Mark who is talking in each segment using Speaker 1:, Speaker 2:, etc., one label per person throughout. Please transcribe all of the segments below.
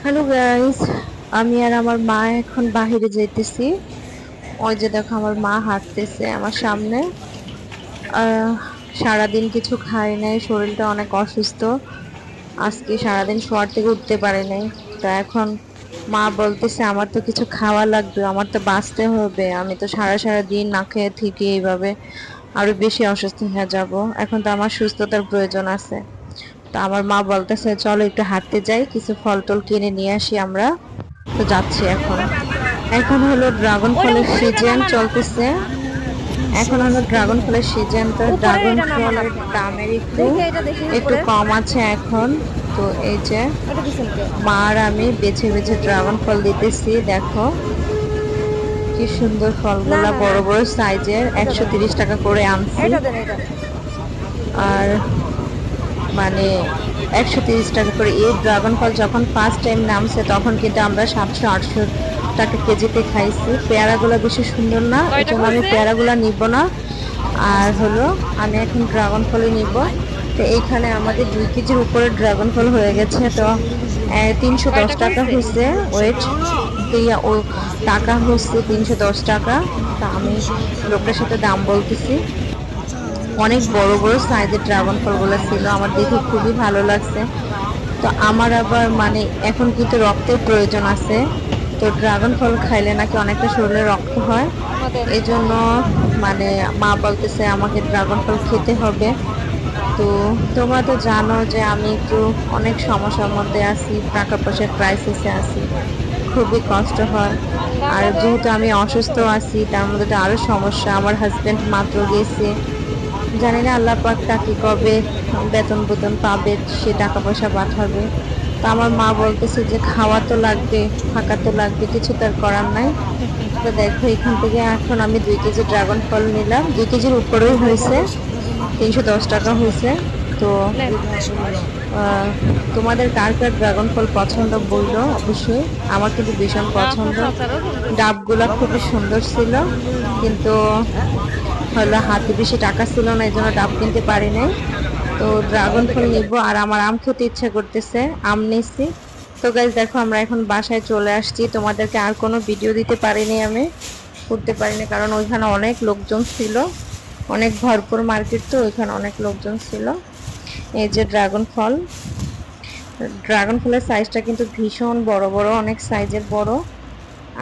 Speaker 1: Hello guys আমি আর আমার মা এখন বাহিরে যাইতেছি। ওই যে দেখো, আমার মা হাঁটতেছে আমার সামনে। সারাদিন কিছু খাই নাই, শরীরটা অনেক অসুস্থ। আজকে সারাদিন শোয়ার থেকে উঠতে পারে নাই। তো এখন মা বলতেছে, আমার তো কিছু খাওয়া লাগবে, আমার তো বাঁচতে হবে। আমি তো সারা সারা দিন না খেয়ে থেকে এইভাবে আরও বেশি অসুস্থ হয়ে যাব। এখন তো আমার সুস্থতার প্রয়োজন আছে। তো আমার মা বলতেছে চলো একটু হাঁটতে যাই কিছু ফল টল কিনে নিয়ে আসি আমরা। তো যাচ্ছি এখন। এখন হলো ড্রাগন ফলের সিজন চলতেছে। এখন হলো ড্রাগন ফলের সিজন তো ড্রাগন ফলের দামের একটু একটু কম আছে এখন। তো এই যে
Speaker 2: এটা দিছেন
Speaker 1: মা আর আমি বেছে বেছে ড্রাগন ফল দিতেছি দেখো। কি সুন্দর ফলগুলা বড় বড় সাইজের একশো তিরিশ টাকা করে আনছি। আর মানে একশো তিরিশ টাকা করে। এই ড্রাগন ফল যখন ফার্স্ট টাইম নামছে তখন কিন্তু আমরা সাতশো আটশো টাকা কেজিতে খাইছি। পেয়ারাগুলো বেশি সুন্দর না এই জন্য আমি পেয়ারাগুলো নিব না। আর হলো আমি এখন ড্রাগন ফলই নিব। তো এইখানে আমাদের দুই কেজির উপরে ড্রাগন ফল হয়ে গেছে। তো তিনশো দশ টাকা হয়েছে ওয়েট ও টাকা হচ্ছে তিনশো দশ টাকা। তা আমি লোকটার সাথে দাম বলতেছি। অনেক বড় বড় সাইজের ড্রাগন ফলগুলো ছিল। আমার দেখে খুবই ভালো লাগছে। তো আমার আবার মানে এখন কিন্তু রক্তের প্রয়োজন আছে। তো ড্রাগন ফল খাইলে নাকি অনেকটা শরীরে রক্ত হয়। এই জন্য মানে মা বলতেছে, আমাকে ড্রাগন ফল খেতে হবে। তো তোমরা তো জানো যে আমি একটু অনেক সমস্যার মধ্যে আছি, টাকা পয়সার ক্রাইসিসে আছি। খুবই কষ্ট হয়। আর যেহেতু আমি অসুস্থ আছি, তার মধ্যে তো আরও সমস্যা। আমার হাজব্যান্ড মাত্র গেছে। জানি না আল্লাহ পাক তাকে কবে বেতন বেতন পাবে সে টাকা পয়সা পাঠাবে। তো আমার মা বলতেছে যে খাওয়া তো লাগবে থাকা তো লাগবে কিছু তার করার নাই। তো দেখো এখান থেকে এখন আমি দুই কেজি ড্রাগন ফল নিলাম। দুই কেজির উপরেই হয়েছে তিনশো দশ টাকা হয়েছে। তো তোমাদের কার কার ড্রাগন ফল পছন্দ বলল? অবশ্যই। আমার কিন্তু ভীষণ পছন্দ। ডাবগুলো খুবই সুন্দর ছিল। কিন্তু হলো হাতে বেশি টাকা ছিল না, এই জন্য ডাব কিনতে পারি নাই। তো ড্রাগন ফল নিব আর আমার আম খেতে ইচ্ছা করতেছে, আম নিচ্ছি তো গাইজ দেখো আমরা এখন বাসায় চলে আসছি। তোমাদেরকে আর কোনো ভিডিও দিতে পারিনি আমি, করতে পারিনি, কারণ ওইখানে অনেক লোকজন ছিল। অনেক ভরপুর মার্কেট তো, ওইখানে অনেক লোকজন ছিল। এই যে ড্রাগন ফল। ড্রাগন ফলের সাইজটা কিন্তু ভীষণ বড় বড়, অনেক সাইজের বড়।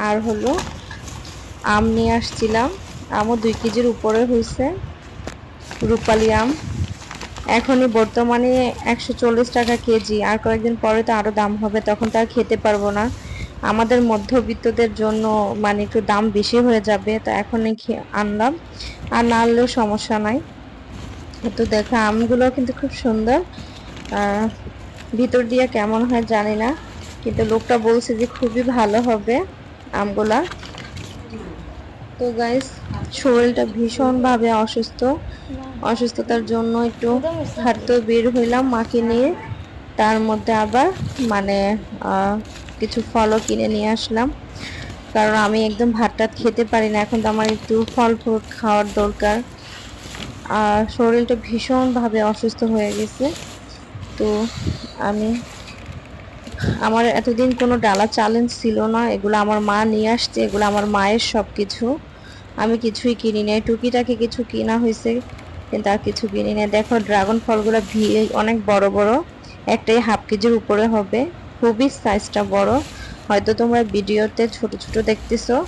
Speaker 1: আর হলো, আম নিয়ে আসছিলাম। আমও দুই কেজির উপরে হয়েছে রূপালি আম। এখনই বর্তমানে একশো চল্লিশ টাকা কেজি, আর কয়েকদিন পরে তো আরও দাম হবে, তখন তো আর খেতে পারব না। আমাদের মধ্যবিত্তদের জন্য মানে একটু দাম বেশি হয়ে যাবে, তো এখনই আনলাম। আর না আনলেও সমস্যা নাই। তো দেখো আমগুলো কিন্তু খুব সুন্দর। ভিতর দিয়ে কেমন হয় জানি না, কিন্তু লোকটা বলছে যে খুবই ভালো হবে আমগুলা। তো গাইস শরীরটা ভীষণভাবে অসুস্থ। অসুস্থতার জন্য একটু হাঁটতে বের হইলাম মাকে নিয়ে। তার মধ্যে আবার মানে কিছু ফলও কিনে নিয়ে আসলাম। কারণ আমি একদম ভাত টাত খেতে পারি না, এখন তো আমার একটু ফল ফ্রুট খাওয়ার দরকার। আর শরীরটা ভীষণভাবে অসুস্থ হয়ে গেছে। তো আমি, আমার এতদিন কোনো ডালা চ্যালেঞ্জ ছিল না। এগুলো আমার মা নিয়ে আসছে, এগুলো আমার মায়ের সব কিছু আমি কিছুই কিনি নাই। টুকিটাকি কিছু কিনা হয়েছে কিন্তু আর কিছু কিনি না দেখো, ড্রাগন ফলগুলো ভি- অনেক বড় বড়। একটাই হাফ কেজির উপরে হবে। খুবই সাইজটা বড়। হয়তো তোমরা ভিডিওতে ছোট ছোট দেখতেছো।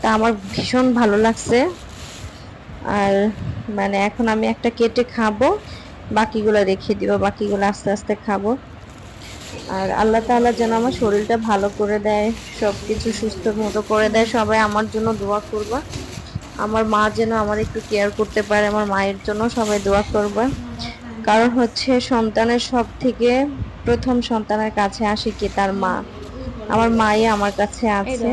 Speaker 1: তা আমার ভীষণ ভালো লাগছে। আর মানে এখন আমি একটা কেটে খাব। বাকিগুলো রেখে দিব। বাকিগুলো আস্তে আস্তে খাব। আর আল্লাহ তাআলা যেন আমার শরীরটা ভালো করে দেয় সব কিছু সুস্থ মতো করে দেয়। সবাই আমার জন্য দোয়া করবা। আমার মা যেন আমার একটু কেয়ার করতে পারে আমার মায়ের জন্য সবাই দোয়া করবে কারণ হচ্ছে সন্তানের সব থেকে প্রথম সন্তানের কাছে আসে কি তার মা। আমার মাই আমার কাছে আছে।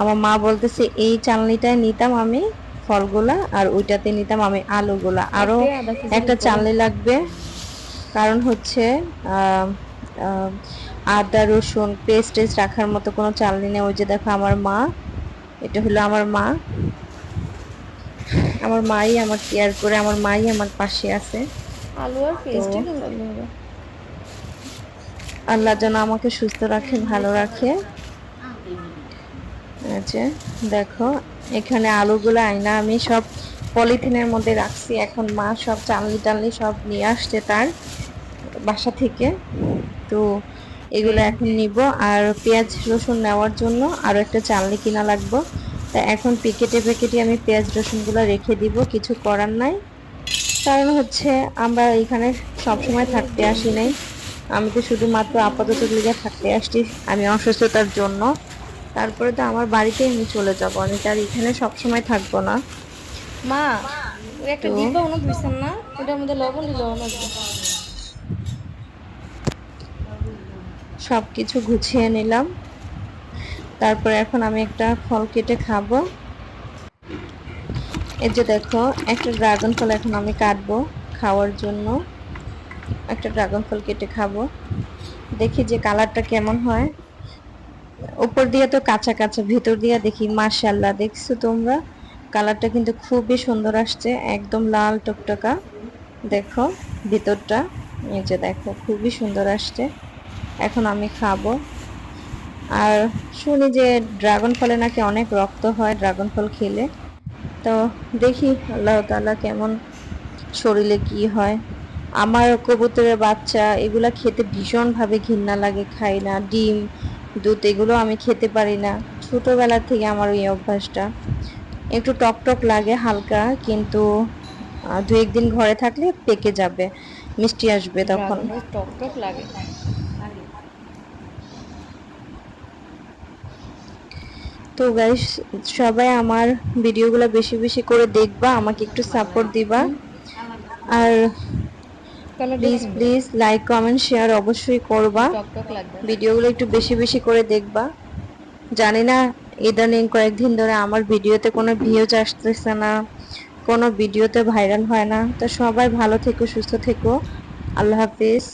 Speaker 1: আমার মা বলতেছে এই চালনিটাই নিতাম আমি ফলগুলা আর ওইটাতে নিতাম আমি আলুগুলা। আরও একটা চালনি লাগবে। কারণ হচ্ছে আদা রসুন পেস্ট টেস্ট রাখার মতো কোনো চালনি নেই। ওই যে দেখো আমার মা এটা হলো আমার মা। আমার মাই আমার কেয়ার করে আমার মাই আমার পাশে আছে।
Speaker 2: আলু আর
Speaker 1: আল্লাহ যেন আমাকে সুস্থ রাখে ভালো রাখে। আচ্ছা দেখো এখানে আলুগুলো আইনা আমি সব পলিথিনের মধ্যে রাখছি। এখন মা সব চালনি টালনি সব নিয়ে আসছে তার বাসা থেকে। তো এগুলো এখন নিব। আর পেঁয়াজ রসুন নেওয়ার জন্য আরও একটা চালনি কিনা লাগবে। তা এখন প্যাকেটে প্যাকেটে আমি পেঁয়াজ রসুনগুলো রেখে দিব কিছু করার নাই। কারণ হচ্ছে আমরা এখানে সবসময় থাকতে আসি নাই। আমি তো শুধুমাত্র আপাতত লিগে থাকতে আসছি আমি অসুস্থতার জন্য। তারপরে তো আমার বাড়িতেই আমি চলে যাব আমি তো আর এখানে সবসময় থাকব না।
Speaker 2: মা একটা? ডিব্বা না? ওটার মধ্যে লবণ দিলে লবণ আসবে
Speaker 1: সব কিছু গুছিয়ে নিলাম। তারপরে এখন আমি একটা ফল কেটে খাব। এই যে দেখো, একটা ড্রাগন ফল এখন আমি কাটবো খাওয়ার জন্য। একটা ড্রাগন ফল কেটে খাব। দেখি যে কালারটা কেমন হয়। উপর দিয়ে তো কাঁচা কাঁচা, ভেতর দিয়ে দেখি মাশাল্লাহ দেখছ তোমরা? কালারটা কিন্তু খুবই সুন্দর আসছে, একদম লাল টকটকা। দেখো ভিতরটা, এই যে দেখো, খুবই সুন্দর আসছে। এখন আমি খাব। আর শুনি যে ড্রাগন ফলে নাকি অনেক রক্ত হয় ড্রাগন ফল খেলে। তো দেখি আল্লাহ তাআলা কেমন শরীরে কি হয়। আমার কবুতরের বাচ্চা এগুলো খেতে ভীষণভাবে ঘৃণা লাগে খাই না। ডিম দুধ এগুলো আমি খেতে পারি না। ছোটবেলা থেকে আমার এই অভ্যাসটা। একটু টক টক লাগে হালকা কিন্তু দু একদিন ঘরে থাকলে পেকে যাবে মিষ্টি আসবে তখন।
Speaker 2: টক টক লাগে।
Speaker 1: তো গাইস সবাই আমার ভিডিওগুলো বেশি বেশি করে দেখবা আমাকে একটু সাপোর্ট দিবা। আর please please like comment share অবশ্যই করবা। ভিডিওগুলো একটু বেশি বেশি করে দেখবা। জানি না ইদানিং কয়েকদিন ধরে আমার ভিডিওতে কোনো ভিউজ আসতেছে না কোনো ভিডিওতে ভাইরাল হয় না। তো সবাই ভালো থেকো সুস্থ থেকো। আল্লাহ হাফিজ।